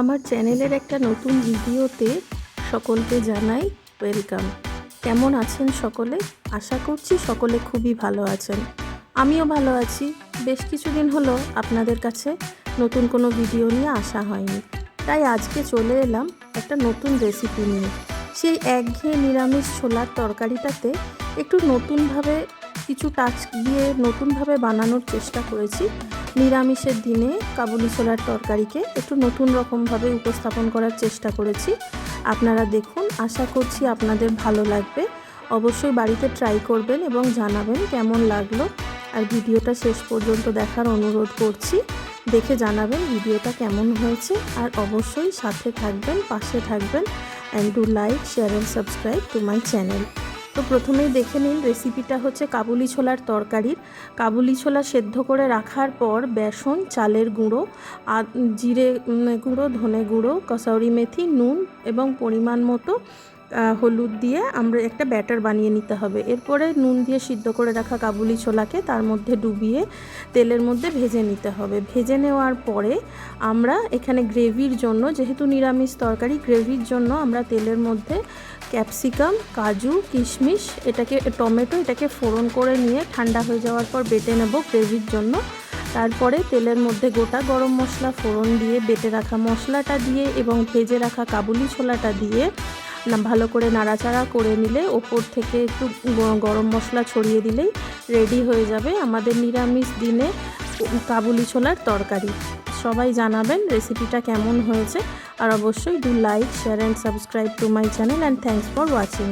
আমার চ্যানেলের একটা নতুন ভিডিওতে সকলকে জানাই ওয়েলকাম। কেমন আছেন সকলে? আশা করছি সকলে খুবই ভালো আছেন। আমিও ভালো আছি। বেশ কিছুদিন হলো আপনাদের কাছে নতুন কোনো ভিডিও নিয়ে আসা হয়নি। তাই আজকে চলে এলাম একটা নতুন রেসিপি নিয়ে। সেই একঘেয়ে নিরামিষ ছোলার তরকারিটাতে একটু নতুনভাবে কিছু টাচ দিয়ে নতুনভাবে বানানোর চেষ্টা করেছি। নিরামিষের দিনে কাবুলি ছোলার তরকারিকে একটু নতুন রকমভাবে উপস্থাপন করার চেষ্টা করেছি। আপনারা দেখুন, আশা করছি আপনাদের ভালো লাগবে। অবশ্যই বাড়িতে ট্রাই করবেন এবং জানাবেন কেমন লাগল। আর ভিডিওটা শেষ পর্যন্ত দেখার অনুরোধ করছি। দেখে জানাবেন ভিডিওটা কেমন হয়েছে। আর অবশ্যই সাথে থাকবেন, পাশে থাকবেন। And do like share and subscribe to my channel তো প্রথমেই দেখে নিন রেসিপিটা হচ্ছে কাবুলি ছোলার তরকারির। কাবুলি ছোলা সেদ্ধ করে রাখার পর বেসন, চালের গুঁড়ো জিরে গুঁড়ো, ধনে গুঁড়ো, কসৌরি মেথি, নুন এবং পরিমাণ মতো হলুদ দিয়ে আমরা একটা ব্যাটার বানিয়ে নিতে হবে। এরপরে নুন দিয়ে সিদ্ধ করে রাখা কাবুলি ছোলাকে তার মধ্যে ডুবিয়ে তেলের মধ্যে ভেজে নিতে হবে। ভেজে নেওয়ার পরে আমরা এখানে গ্রেভির জন্য, যেহেতু নিরামিষ তরকারি, গ্রেভির জন্য আমরা তেলের মধ্যে ক্যাপসিকাম, কাজু, কিশমিশ, এটাকে, টমেটো এটাকে ফোড়ন করে নিয়ে ঠান্ডা হয়ে যাওয়ার পর বেটে নেব গ্রেভির জন্য। তারপরে তেলের মধ্যে গোটা গরম মশলা ফোড়ন দিয়ে বেটে রাখা মশলাটা দিয়ে এবং ভেজে রাখা কাবুলি ছোলাটা দিয়ে ভালো করে নাড়াচাড়া করে নিলে ওপর থেকে একটু গরম মশলা ছড়িয়ে দিলেই রেডি হয়ে যাবে আমাদের নিরামিষ দিনে কাবুলি ছোলার তরকারি। সবাই জানাবেন রেসিপিটা কেমন হয়েছে। আর অবশ্যই do like share and subscribe to my channel and thanks for watching